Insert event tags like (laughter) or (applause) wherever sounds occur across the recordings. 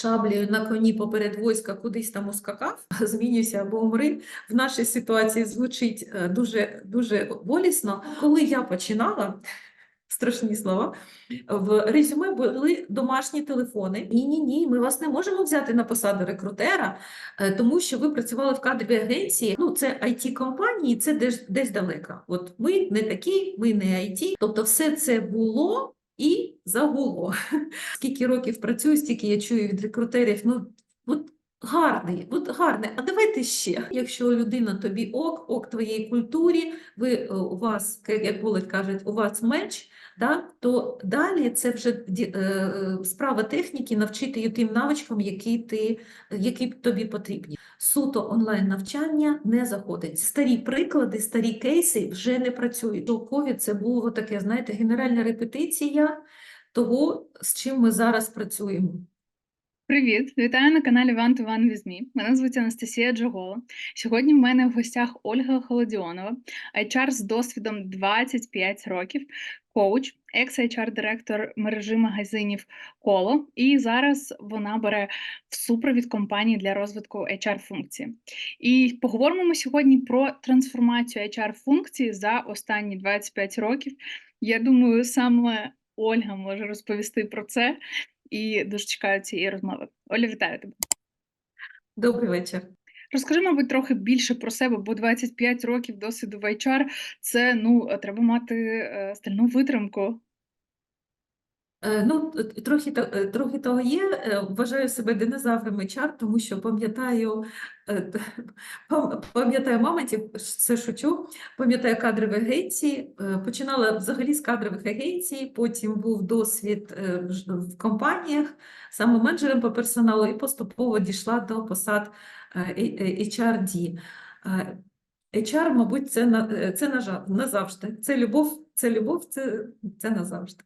шаблею на коні поперед войска кудись там ускакав, (laughs) змінюйся або умри. В нашій ситуації звучить е, дуже, дуже болісно. Коли я починала, (laughs) страшні слова, в резюме були домашні телефони. Ні, ні, ні, ми вас не можемо взяти на посаду рекрутера, е, тому що ви працювали в кадровій агенції. Ну, це it компанії, це десь, десь далеко. От ми не такі, ми не IT. Тобто, все це було і загуло. (laughs) Скільки років працюю, стільки я чую від рекрутерів. Ну, от гарний, от гарний. А давайте ще. Якщо людина тобі ок, ок твоїй культурі, ви е, у вас, як Володь кажуть, у вас меч. Да, то далі це вже е, е, справа техніки навчити тим навичкам, які, ти, які тобі потрібні. Суто онлайн навчання не заходить. Старі приклади, старі кейси вже не працюють. У COVID це було таке, знаєте, генеральна репетиція того, з чим ми зараз працюємо. Привіт, вітаю на каналі One to One with Me. Мене звуть Анастасія Джогола. Сьогодні в мене в гостях Ольга Холодіонова, HR з досвідом 25 років, коуч, екс-HR-директор мережі магазинів Коло. І зараз вона бере в супровід компанії для розвитку HR-функції. І поговоримо ми сьогодні про трансформацію HR-функції за останні 25 років. Я думаю, саме Ольга може розповісти про це і дуже чекаю цієї розмови. Оля, вітаю тебе. Добрий вечір. Розкажи, мабуть, трохи більше про себе, бо 25 років досвіду в HR – це ну треба мати е, стальну витримку. Е, Ну, трохи, е, трохи того є. Е, Вважаю себе динозавром HR, тому що пам'ятаю, пам'ятаю мамонтів, це шучу, пам'ятаю кадрові агенції. Починала взагалі з кадрових агенцій, потім був досвід в компаніях, саме менеджером по персоналу, і поступово дійшла до посад HRD. HR, мабуть, це, на- це назавжди. Це любов, це любов, це, це назавжди.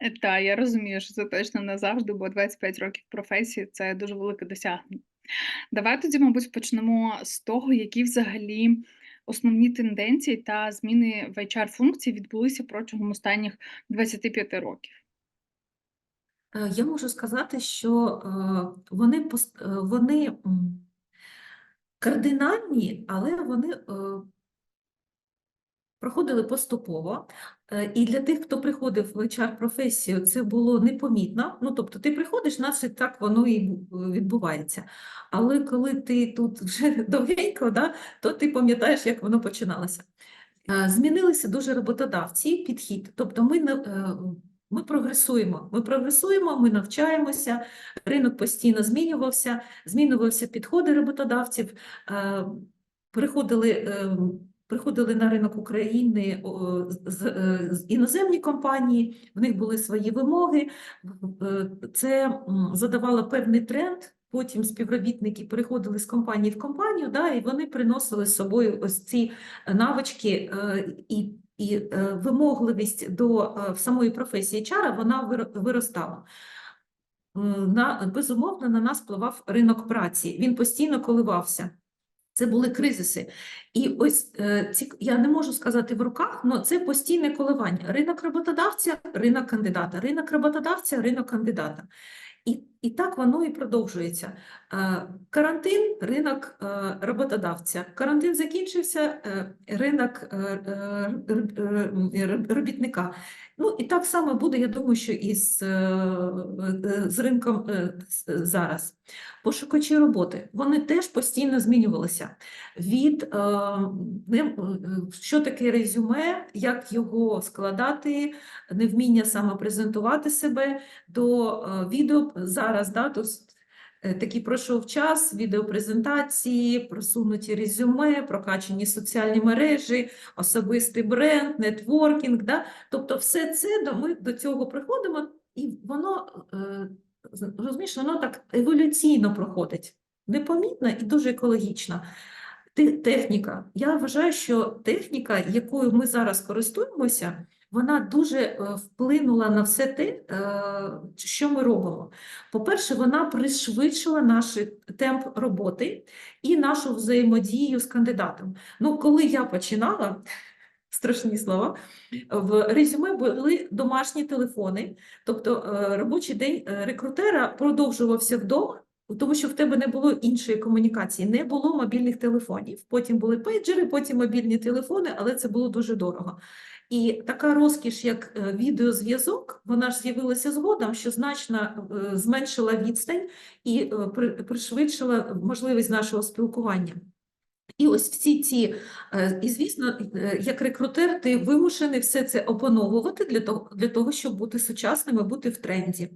Е, Та я розумію, що це точно назавжди, бо 25 років професії це дуже велике досягнення. Давай тоді, мабуть, почнемо з того, які взагалі основні тенденції та зміни в HR-функції відбулися протягом останніх 25 років. Е, Я можу сказати, що е, вони, пос- е, вони кардинальні, але вони проходили поступово. Е, І для тих, хто приходив в HR-професію, це було непомітно. Ну, тобто ти приходиш, наче так воно і відбувається. Але коли ти тут вже (laughs) довгенько, да, то ти пам'ятаєш, як воно починалося. Е, Змінилися дуже роботодавці, підхід. Тобто ми, е, ми прогресуємо, ми прогресуємо, ми навчаємося, ринок постійно змінювався, змінювалися підходи роботодавців, приходили, е, приходили на ринок України е, з іноземні компанії, в них були свої вимоги, е, це задавало певний тренд. Потім співробітники переходили з компанії в компанію, да, і вони приносили з собою ось ці навички е, і, і е, вимогливість до самої професії HR, вона виростала. На, безумовно, на нас впливав ринок праці. Він постійно коливався. Це були кризиси. І ось е, ці, я не можу сказати в руках, але це постійне коливання. Ринок роботодавця, ринок кандидата, ринок роботодавця, ринок кандидата. І, і так воно і продовжується. Е, Карантин, ринок е, роботодавця. Карантин закінчився, е, ринок робітника. Ну і так само буде, я думаю, що і з, з ринком зараз. Пошукачі роботи, вони теж постійно змінювалися. Від що таке резюме, як його складати, невміння саме презентувати себе до відео зараз, да, то е, такий пройшов час, відеопрезентації, просунуті резюме, прокачані соціальні мережі, особистий бренд, нетворкінг. Да? Тобто все це ми до цього приходимо, і воно, е, розумієш, воно так еволюційно проходить, непомітно і дуже екологічно. Техніка. Я вважаю, що техніка, якою ми зараз користуємося, вона дуже е, вплинула на все те, е, що ми робимо. По-перше, вона пришвидшила наш темп роботи і нашу взаємодію з кандидатом. Ну, коли я починала, (laughs) страшні слова. В резюме були домашні телефони, тобто е, робочий день рекрутера продовжувався вдома, тому що в тебе не було іншої комунікації, не було мобільних телефонів. Потім були пейджери, потім мобільні телефони, але це було дуже дорого. І така розкіш, як е, відеозв'язок, вона ж з'явилася згодом, що значно е, зменшила відстань і е, пришвидшила можливість нашого спілкування. І ось всі ці, і звісно, як рекрутер, ти вимушений все це опановувати для того, для того, щоб бути сучасним і бути в тренді.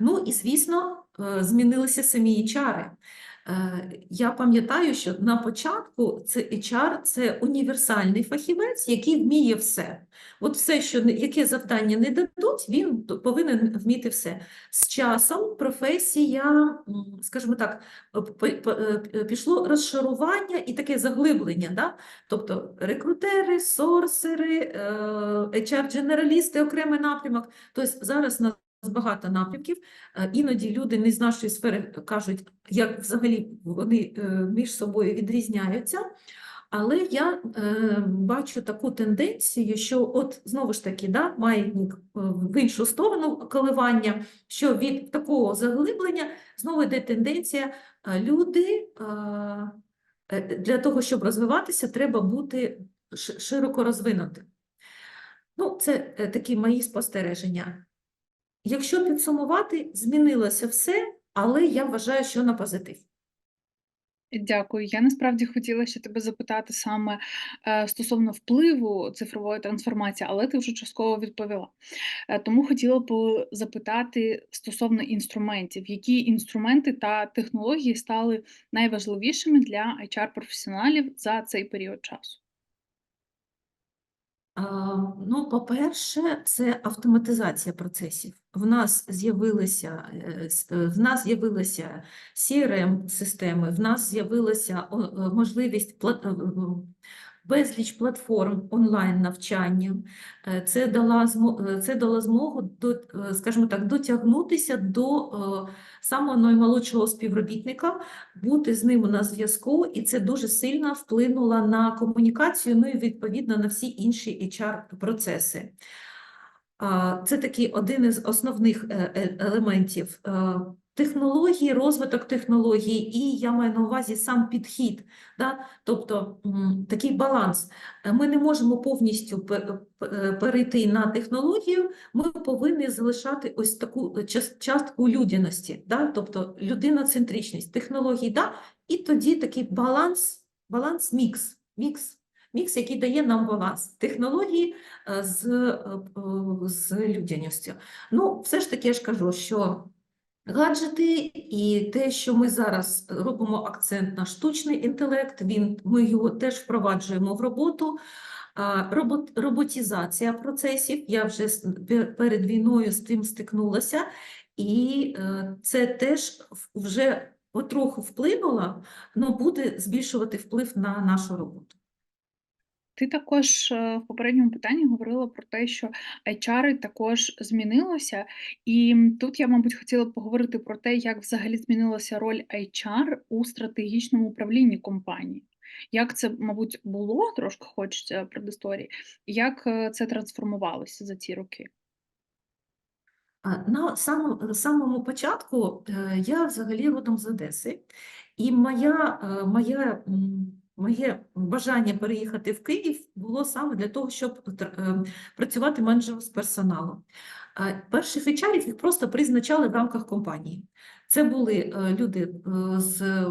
Ну і звісно, змінилися самі HR. Е, Я пам'ятаю, що на початку це HR – це універсальний фахівець, який вміє все. От все, що яке завдання не дадуть, він повинен вміти все. З часом професія, скажімо так, е, пішло розшарування і таке заглиблення. Да? Тобто рекрутери, сорсери, е, HR-дженералісти, окремий напрямок. Тобто зараз на багато напрямків. Е, Іноді люди не з нашої сфери кажуть, як взагалі вони е, між собою відрізняються. Але я е, бачу таку тенденцію, що от знову ж таки, да, маятник е, в іншу сторону коливання, що від такого заглиблення знову йде тенденція, люди е, для того, щоб розвиватися, треба бути широко розвинутим. Ну, це такі мої спостереження. Якщо підсумувати, змінилося все, але я вважаю, що на позитив. Дякую. Я насправді хотіла ще тебе запитати саме е, стосовно впливу цифрової трансформації, але ти вже частково відповіла. Е, тому хотіла б запитати стосовно інструментів, які інструменти та технології стали найважливішими для HR-професіоналів за цей період часу? Ну, по-перше, це автоматизація процесів. В нас з'явилися е, е, в нас з'явилися CRM-системи, в нас з'явилася е, можливість безліч платформ онлайн навчання. Е, Це е, це дало змогу до, е, скажімо так, дотягнутися до самого наймолодшого співробітника, бути з ним на зв'язку, і це дуже сильно вплинуло на комунікацію, ну і відповідно на всі інші HR-процеси. Це такий один із основних елементів. Технології, розвиток технологій, і я маю на увазі сам підхід, да? тобто такий баланс. Ми не можемо повністю пе- пе- перейти на технологію, ми повинні залишати ось таку частку людяності, да? тобто людиноцентричність, технологій, да? і тоді такий баланс, баланс мікс, мікс, мікс, який дає нам баланс технології е, з, е, з людяністю. Ну, все ж таки, я ж кажу, що гаджети і те, що ми зараз робимо акцент на штучний інтелект, він, ми його теж впроваджуємо в роботу. Робот, роботизація процесів, я вже перед війною з тим стикнулася, і е, це теж вже потроху вплинуло, але буде збільшувати вплив на нашу роботу. Ти також е, в попередньому питанні говорила про те, що HR також змінилося, і тут я, мабуть, хотіла б поговорити про те, як взагалі змінилася роль HR у стратегічному управлінні компанії. Як це, мабуть, було, трошки хочеться предісторії, як е, це трансформувалося за ці роки? На самому, самому початку е, я взагалі родом з Одеси, і моя, моя, моє бажання переїхати в Київ було саме для того, щоб е, працювати менеджером з персоналу. Е, Перших HR їх просто призначали в рамках компанії. Це були е, люди з,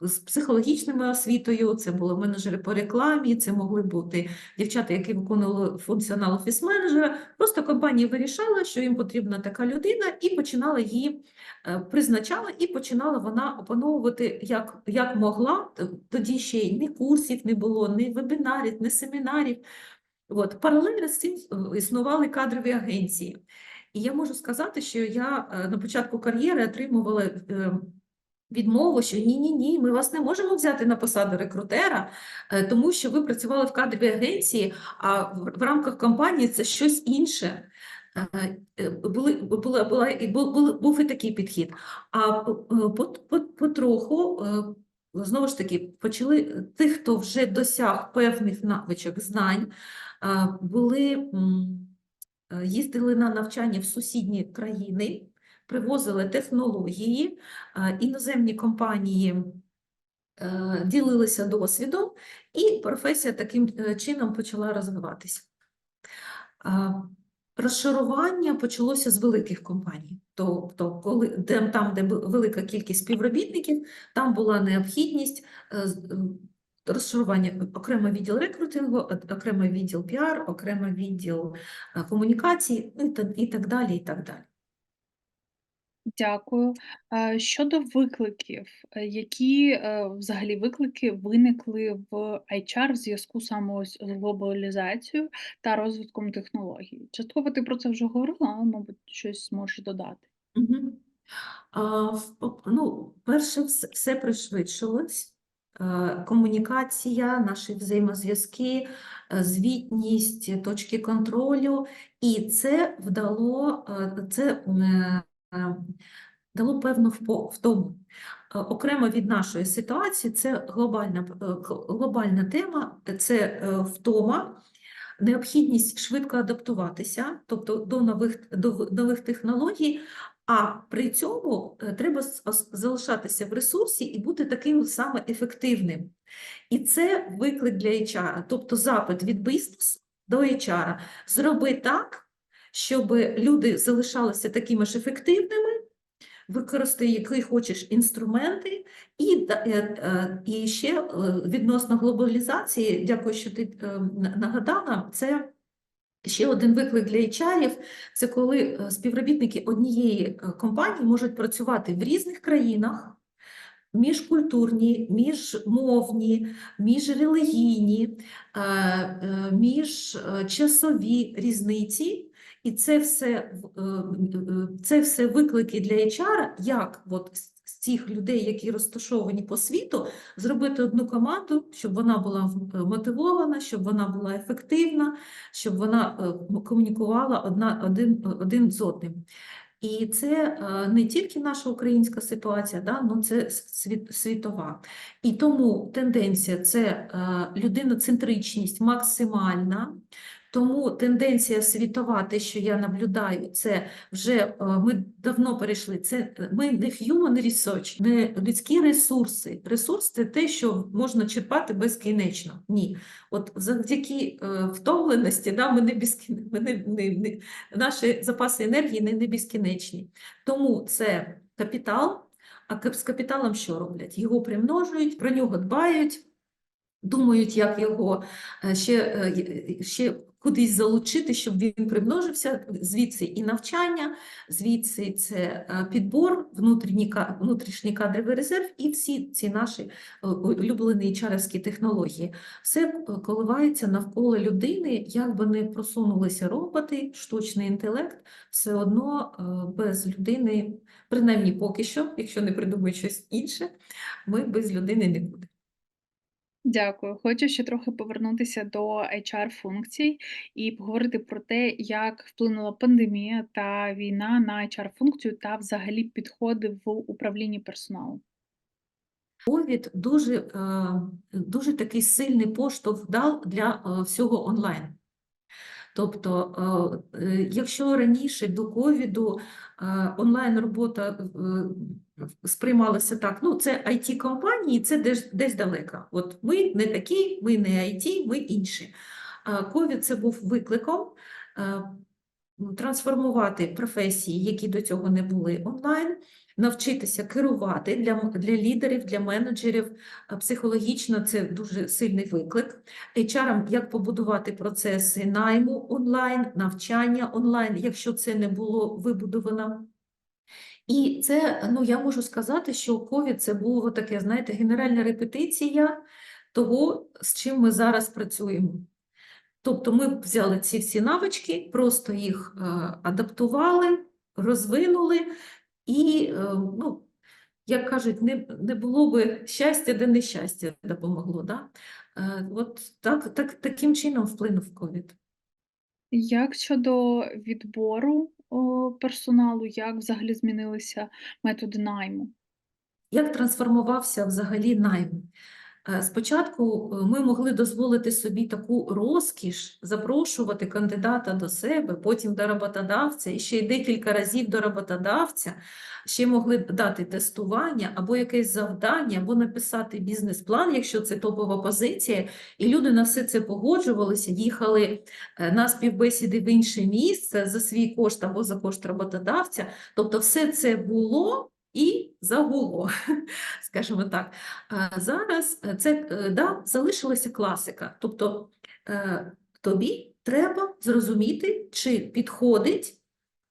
з психологічною освітою, це були менеджери по рекламі, це могли бути дівчата, які виконували функціонал офіс-менеджера. Просто компанія вирішала, що їм потрібна така людина, і починала її е, призначала, і починала вона опановувати як, як могла. Тоді ще й ні курсів не було, ні вебінарів, ні семінарів. От, паралельно з цим е, існували кадрові агенції. І я можу сказати, що я е, на початку кар'єри отримувала відмову, що ні-ні-ні, ми вас не можемо взяти на посаду рекрутера, е, тому що ви працювали в кадровій агенції, а в, рамках компанії це щось інше. Е, е, Були, була, була, і бу- були, був і такий підхід. А пот- пот- потроху, знову ж таки, почали тих, хто вже досяг певних навичок, знань, були, їздили на навчання в сусідні країни, привозили технології, іноземні компанії е, ділилися досвідом, і професія таким е, чином почала розвиватися. Розшарування почалося з великих компаній. Тобто, коли де, там, де велика кількість співробітників, там була необхідність е, розшарування окремо відділ рекрутингу, окремо відділ піар, окремо відділ комунікації, ну, і так далі. І так далі. Дякую. Е, Щодо викликів, е, які е, взагалі виклики виникли в HR в зв'язку саме з глобалізацією та розвитком технологій? Частково ти про це вже говорила, але, мабуть, щось зможеш додати. Мгм. А, ну, перше, все, пришвидшилось. Комунікація, наші взаємозв'язки, звітність, точки контролю, і це вдало, е, це дало певну втому. Е, Окремо від нашої ситуації, це глобальна, е, гл- глобальна тема, це е, втома, необхідність швидко адаптуватися, тобто до нових, до нових технологій, а при цьому е, треба залишатися в ресурсі і бути таким саме ефективним. І це виклик для HR, тобто запит від бізнесу до HR. Зроби так, щоб люди залишалися такими ж ефективними, використай який хочеш інструменти, і, е, е, і ще е, відносно глобалізації, дякую, що ти нагадала, це ще один виклик для HR – це коли співробітники однієї компанії можуть працювати в різних країнах, міжкультурні, міжмовні, міжрелігійні, міжчасові різниці. І це все, е, е, це все виклики для HR, як от з цих людей, які розташовані по світу, зробити одну команду, щоб вона була е, мотивована, щоб вона була ефективна, щоб вона комунікувала одна, один, один з одним. І це не тільки наша українська ситуація, да, ну це світ, світова. І тому тенденція це людиноцентричність максимальна. Тому тенденція світова, те, що я наблюдаю, це вже е, ми давно перейшли. Це ми не human research, не людські ресурси. Ресурс це те, що можна черпати безкінечно. Ні. От завдяки е, втомленості, да, ми не безкін... ми не, не, не, наші запаси енергії не, не безкінечні. Тому це капітал. А з капіталом що роблять? Його примножують, про нього дбають, думають, як його е, ще, ще кудись залучити, щоб він примножився. Звідси і навчання, звідси це е, підбор, внутрішній, кадровий резерв і всі ці наші е, улюблені чарівські технології. Все е, коливається навколо людини, як би не просунулися роботи, штучний інтелект, все одно без людини, принаймні поки що, якщо не придумають щось інше, ми без людини не будемо. Дякую. Хочу ще трохи повернутися до HR-функцій і поговорити про те, як вплинула пандемія та війна на HR-функцію та взагалі підходи в управлінні персоналом. Ковід дуже, е, дуже такий сильний поштовх дав для е, всього онлайн. Тобто, е, е, якщо раніше до ковіду е, онлайн-робота е, сприймалася так, ну це IT-компанії, це десь, десь далеко. От ми не такі, ми не IT, ми інші. Ковід це був викликом трансформувати професії, які до цього не були онлайн, навчитися керувати для, для лідерів, для менеджерів. Психологічно це дуже сильний виклик. HR, як побудувати процеси найму онлайн, навчання онлайн, якщо це не було вибудовано. І це, ну я можу сказати, що ковід це було таке, знаєте, генеральна репетиція того, з чим ми зараз працюємо. Тобто ми взяли ці всі навички, просто їх е, адаптували, розвинули, і, е, ну, як кажуть, не, не було би щастя, де нещастя допомогло. Да? Е, от так, так, таким чином вплинув ковід. Як щодо відбору о, персоналу, як взагалі змінилися методи найму? Як трансформувався взагалі найм? Е, Спочатку е, ми могли дозволити собі таку розкіш запрошувати кандидата до себе, потім до роботодавця, і ще й декілька разів до роботодавця. Ще могли дати тестування або якесь завдання, або написати бізнес-план, якщо це топова позиція, і люди на все це погоджувалися, їхали е, на співбесіди в інше місце за свій кошт або за кошт роботодавця. Тобто все це було і загуло, (laughs) скажімо так. Зараз е, це е, да, залишилася класика. Тобто е, тобі треба зрозуміти, чи підходить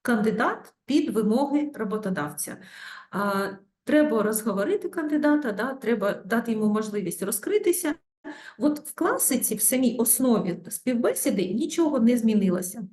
кандидат під вимоги роботодавця. Треба розговорити кандидата, да, треба дати йому можливість розкритися. От в класиці, в самій основі співбесіди нічого не змінилося.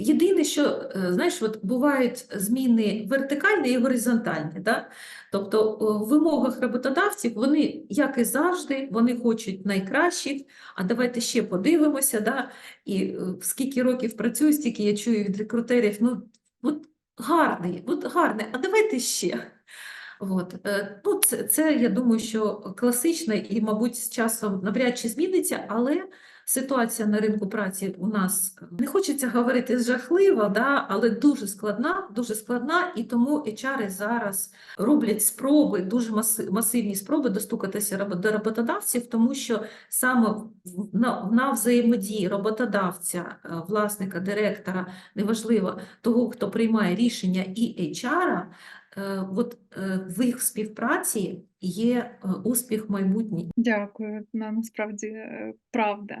Е, Єдине, що, е, знаєш, от бувають зміни вертикальні і горизонтальні. Да? Тобто в вимогах роботодавців вони, як і завжди, вони хочуть найкращих, а давайте ще подивимося. Да? І е, скільки років працюю, стільки я чую від рекрутерів, ну, от гарний, от гарний, а давайте ще. От. е, Ну, це, це, я думаю, що класично і, мабуть, з часом навряд чи зміниться, але ситуація на ринку праці у нас не хочеться говорити жахлива, да, але дуже складна, дуже складна, і тому HR зараз роблять спроби, дуже маси- масивні спроби достукатися до роботодавців, тому що саме на, на взаємодії роботодавця, е, власника, директора, неважливо, того, хто приймає рішення, і HR, от е, в їх співпраці є е, успіх майбутній. Дякую, насправді е, правда.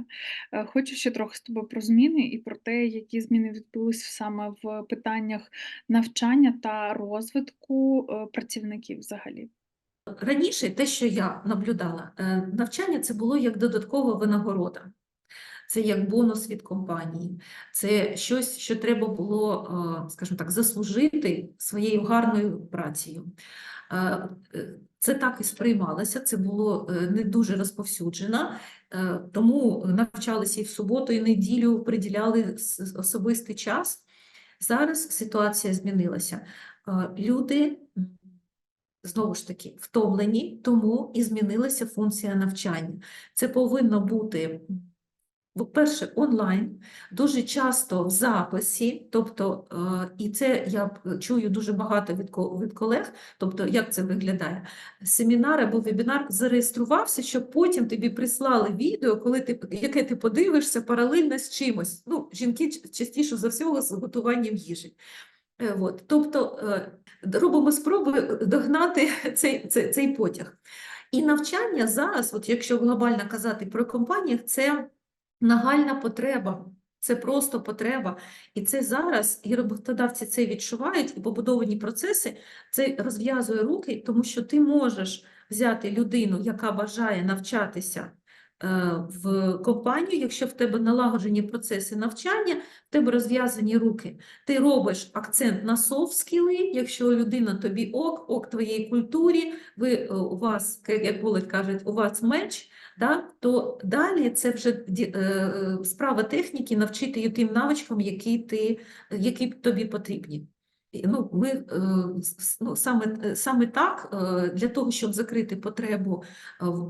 Е, Хочу ще трохи з тобою про зміни і про те, які зміни відбулися саме в питаннях навчання та розвитку е, працівників взагалі. Раніше те, що я наблюдала, е, навчання це було як додаткова винагорода. Це як бонус від компанії, це щось, що треба було, е, скажімо так, заслужити своєю гарною працею. Е, е, Це так і сприймалося, це було не дуже розповсюджено, тому навчалися і в суботу, і неділю приділяли особистий час. Зараз ситуація змінилася. Люди знову ж таки втомлені, тому і змінилася функція навчання. Це повинно бути, по-перше, онлайн, дуже часто в записі, тобто, е, і це я чую дуже багато від, колег, тобто, як це виглядає? Семінар або вебінар зареєструвався, щоб потім тобі прислали відео, коли ти, яке ти подивишся паралельно з чимось. Ну, жінки частіше за всього з готуванням їжі. Е, От, тобто е, робимо спроби догнати (laughs) цей, цей, цей потяг. І навчання зараз, от якщо глобально казати про компаніях, це нагальна потреба. Це просто потреба. І це зараз і роботодавці це відчувають, і побудовані процеси це розв'язує руки, тому що ти можеш взяти людину, яка бажає навчатися в компанію, якщо в тебе налагоджені процеси навчання, в тебе розв'язані руки. Ти робиш акцент на софт-скіли, якщо людина тобі ок, ок твоїй культурі, ви, е, у вас, як Булет кажуть, у вас меч, да, то далі це вже е, е, справа техніки навчити тим навичкам, які, ти, які тобі потрібні. Ну, ми, е, ну, саме, е, саме так, е, для того, щоб закрити потребу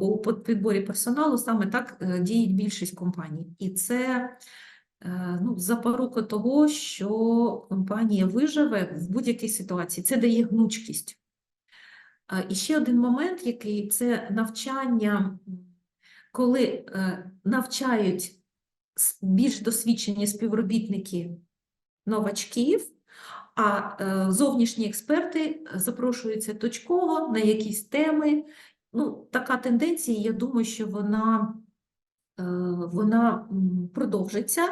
у підборі персоналу, саме так діють більшість компаній. І це ну, запорука того, що компанія виживе в будь-якій ситуації. Це дає гнучкість. І ще один момент, який це навчання, коли навчають більш досвідчені співробітники новачків, а е, зовнішні експерти запрошуються точково на якісь теми. Ну, така тенденція, я думаю, що вона, е, вона продовжиться.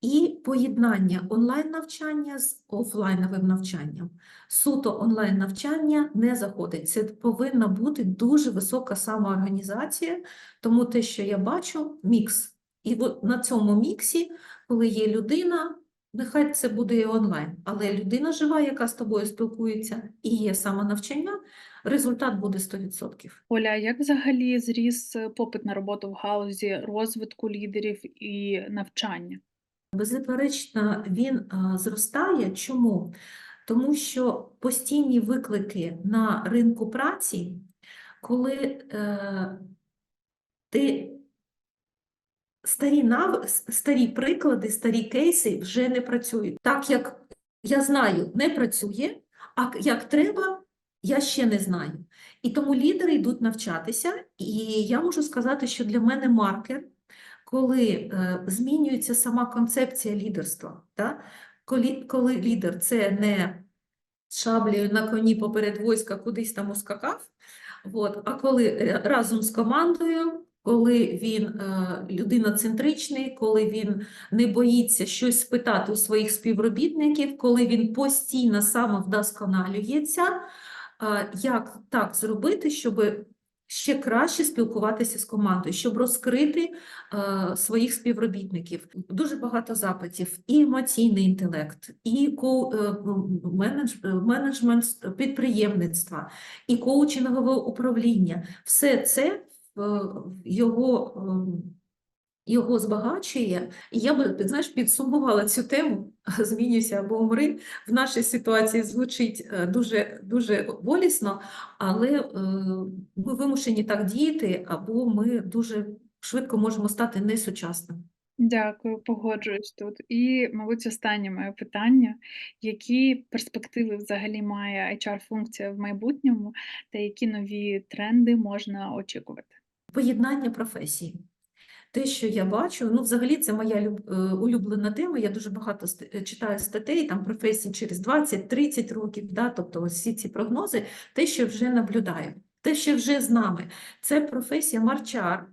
І поєднання онлайн-навчання з офлайновим навчанням. Суто онлайн-навчання не заходить. Це повинна бути дуже висока самоорганізація, тому те, що я бачу, мікс. І от на цьому міксі, коли є людина, нехай це буде і онлайн, але людина жива, яка з тобою спілкується, і є самонавчання, результат буде 100%. Оля, як взагалі зріс е, попит на роботу в галузі розвитку лідерів і навчання? Беззаперечно, він а, зростає. Чому? Тому що постійні виклики на ринку праці, коли е, ти старі, нав... старі приклади, старі кейси вже не працюють. Так як я знаю, не працює, а як треба, я ще не знаю. І тому лідери йдуть навчатися, і я можу сказати, що для мене маркер, коли е, змінюється сама концепція лідерства, та? Коли, коли лідер це не шаблею на коні поперед війська кудись там ускакав, от, а коли разом з командою, коли він е, людиноцентричний, коли він не боїться щось спитати у своїх співробітників, коли він постійно самовдосконалюється, е, як так зробити, щоб ще краще спілкуватися з командою, щоб розкрити е, своїх співробітників. Дуже багато запитів, і емоційний інтелект, і ко, е, менедж, менеджмент підприємництва, і коучингове управління. Все це його, ем, його збагачує. І я би, знаєш, підсумувала цю тему (laughs) «Змінюйся або умри». В нашій ситуації звучить е, дуже, дуже болісно, але е, ми вимушені так діяти, або ми дуже швидко можемо стати несучасними. Дякую, погоджуюсь тут. І, мабуть, останнє моє питання: які перспективи взагалі має HR-функція в майбутньому, та які нові тренди можна очікувати? Поєднання професій. Те, що я бачу, ну, взагалі, це моя е, улюблена тема. Я дуже багато е, читаю статей, там професії через 20-30 років, да, тобто ось всі ці прогнози, те, що вже наблюдаю, те, що вже з нами, це професія марчар,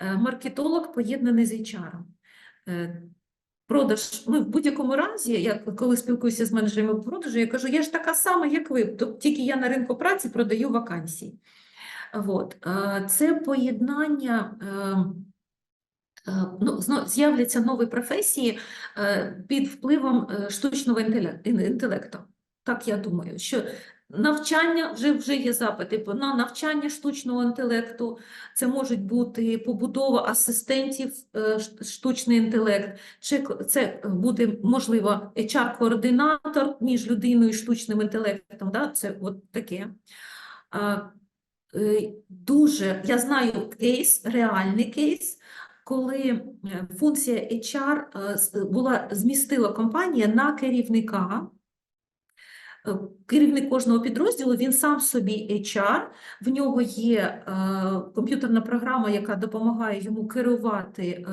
е, маркетолог поєднаний з HR. Продаж, ну, в будь-якому разі, я коли спілкуюся з менеджерами продажу, я кажу, я ж така сама, як ви, тільки я на ринку праці продаю вакансії. От. е, Це поєднання, е, е, ну, з'являться нові професії е, під впливом е, штучного інтелекту. Так я думаю, що навчання вже, вже є запити на навчання штучного інтелекту, це можуть бути побудова асистентів, штучний інтелект, чи це буде, можливо, HR-координатор між людиною і штучним інтелектом, да? це от таке. Е, Дуже, я знаю кейс, реальний кейс, коли е, функція HR е, була, змістила компанія на керівника. Керівник кожного підрозділу, він сам собі HR, в нього є комп'ютерна програма, яка допомагає йому керувати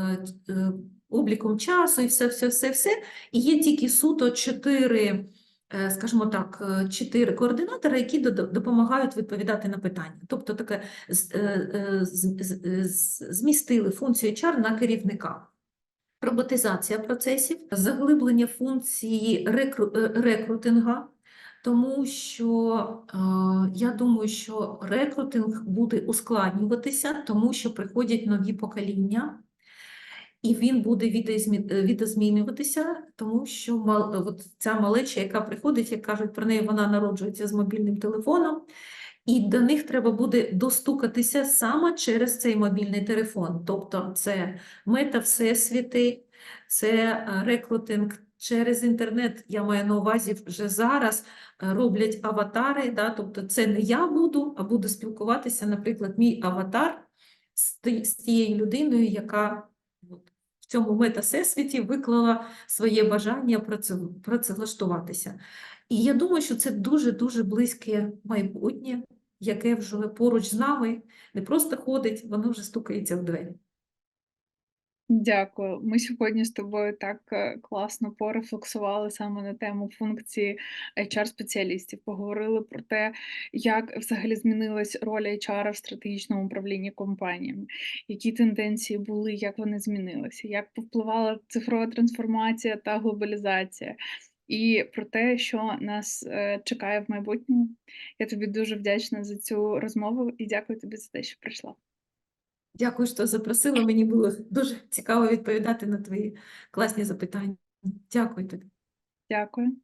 обліком часу і все, все, все, все. І є тільки суто чотири, скажімо так, е, чотири координатора, які допомагають відповідати на питання. Тобто таке е, е, змістили функцію HR на керівника. Роботизація процесів, заглиблення функції рекру, е, рекрутинга, тому що е, я думаю, що рекрутинг буде ускладнюватися, тому що приходять нові покоління, і він буде е, відозмінюватися, тому що мал, от ця малеча, яка приходить, як кажуть про неї, вона народжується з мобільним телефоном, і до них треба буде достукатися саме через цей мобільний телефон. Тобто це мета всесвіти, це е, рекрутинг через інтернет. Я маю на увазі вже зараз е, роблять аватари. Да? Тобто це не я буду, а буду спілкуватися, наприклад, мій аватар з тією людиною, яка цьому мета-всесвіті виклала своє бажання праце- працевлаштуватися. І я думаю, що це дуже-дуже близьке майбутнє, яке вже поруч з нами не просто ходить, воно вже стукається в двері. Дякую. Ми сьогодні з тобою так е, класно порефлексували саме на тему функції HR-спеціалістів. Поговорили про те, як взагалі змінилась роль HR в стратегічному управлінні компаніями, які тенденції були, як вони змінилися, як повпливала цифрова трансформація та глобалізація. І про те, що нас е, чекає в майбутньому. Я тобі дуже вдячна за цю розмову і дякую тобі за те, що прийшла. Дякую, що запросила. Мені було дуже цікаво відповідати на твої класні запитання. Дякую тобі. Дякую.